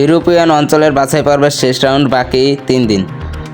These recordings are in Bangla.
ইউরোপিয়ান অঞ্চলের বাছাই পর্বের শেষ রাউন্ড বাকি তিন দিন।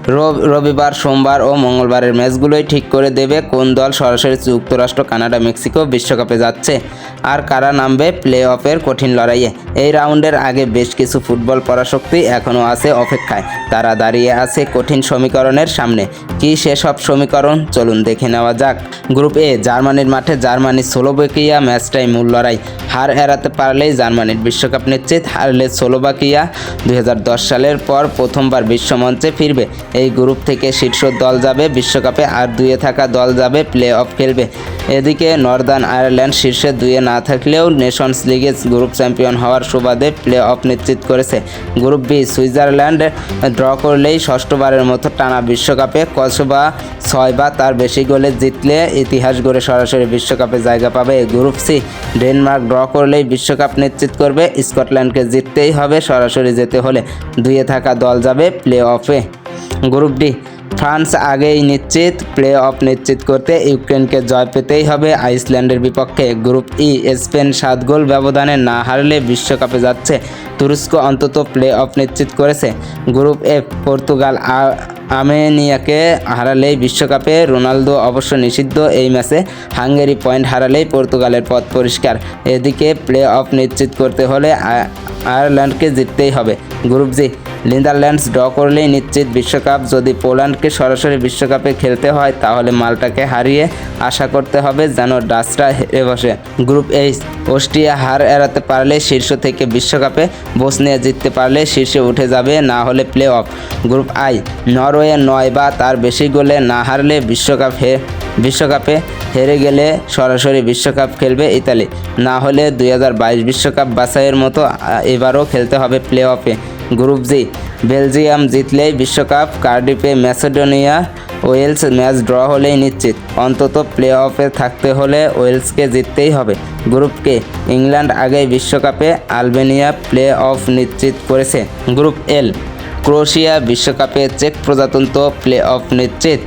রবিবার, সোমবার ও মঙ্গলবারের ম্যাচগুলোই ঠিক করে দেবে কোন দল সরাসরি যুক্তরাষ্ট্র, কানাডা, মেক্সিকো বিশ্বকাপে যাচ্ছে আর কারা নামবে প্লে অফের কঠিন লড়াইয়ে। এই রাউন্ডের আগে বেশ কিছু ফুটবল পরাশক্তি এখনও আছে অপেক্ষায়। তারা দাঁড়িয়ে আছে কঠিন সমীকরণের সামনে। কি সেসব সমীকরণ? চলুন দেখে নেওয়া যাক। গ্রুপ এ, জার্মানির মাঠে জার্মানি স্লোভাকিয়া ম্যাচটাই মূল লড়াই। হার এড়াতে পারলেই জার্মানির বিশ্বকাপ নিশ্চিত। হারলে স্লোভাকিয়া দুই সালের পর প্রথমবার বিশ্বমঞ্চে ফিরবে। এই গ্রুপ থেকে শীর্ষ দল যাবে, বিশ্বকাপে আর দুয়ে থাকা দল যাবে প্লে অফ খেলবে। এদিকে নর্দার্ন আয়ারল্যান্ড শীর্ষে দুয়ে না থাকলেও নেশনস লিগে গ্রুপ চ্যাম্পিয়ন হওয়ার সুবাদে প্লে অফ নিশ্চিত করেছে। গ্রুপ বি, সুইজারল্যান্ড ড্র করলেই ষষ্ঠবারের মতো টানা বিশ্বকাপে কসবা ছয় বা তার বেশি গোলে জিতলে ইতিহাস গড়ে সরাসরি বিশ্বকাপে জায়গা পাবে। গ্রুপ সি, ডেনমার্ক ড্র করলেই বিশ্বকাপ নিশ্চিত করবে। স্কটল্যান্ডকে জিততেই হবে, সরাসরি যেতে হলে দুয়ে থাকা দল যাবে প্লে অফে গ্রুপ ডি। ফ্রান্স আগেই নিশ্চিত প্লে অফ নিশ্চিত করতে ইউক্রেনকে জয় পেতেই হবে। আইসল্যান্ডের বিপক্ষে গ্রুপ ই, স্পেন সাত গোল ব্যবধানে না হারলে বিশ্বকাপে যাচ্ছে। তুরস্ক অন্তত প্লে অফ নিশ্চিত করেছে। গ্রুপ এফ পর্তুগাল আ- আর্মেনিয়াকে হারালেই বিশ্বকাপে রোনালদো অবশ্য নিষিদ্ধ এই ম্যাচে। হাঙ্গেরি পয়েন্ট হারালেই পর্তুগালের পথ পরিষ্কার। এদিকে প্লে অফ নিশ্চিত করতে হলে আয়ারল্যান্ডকে জিততেই হবে। গ্রুপ জি নেদারল্যান্ডস ড্র করলেই নিশ্চিত বিশ্বকাপ। যদি পোল্যান্ডকে সরাসরি বিশ্বকাপে খেলতে হয়, তাহলে মাল্টাকে হারিয়ে আশা করতে হবে যেন ডাচরা হেরে বসে। গ্রুপ এইচ, অস্ট্রিয়া হার এড়াতে পারলে শীর্ষ থেকে বিশ্বকাপে বসনিয়া জিততে পারলে শীর্ষে উঠে যাবে, না হলে play off group I, Norway নয় বা তার বেশি গোলে না হারলে বিশ্বকাপ হে বিশ্বকাপে হেরে গেলে সরাসরি বিশ্বকাপ খেলবে ইতালি। না হলে দুই বিশ্বকাপ বাছাইয়ের মতো এবারও খেলতে হবে প্লে অফে গ্রুপ জি। বেলজিয়াম জিতলেই বিশ্বকাপ, কার্ডিফে ম্যাসেডোনিয়া, ওয়েলস ম্যাচ ড্র হলেই নিশ্চিত। অন্তত প্লে অফে থাকতে হলে ওয়েলসকে জিততেই হবে। গ্রুপ কে, ইংল্যান্ড আগেই বিশ্বকাপে আলবেনিয়া প্লে অফ নিশ্চিত করেছে। গ্রুপ এল ক্রোয়েশিয়া বিশ্বকাপে চেক প্রজাতন্ত্র প্লে অফ নিশ্চিত।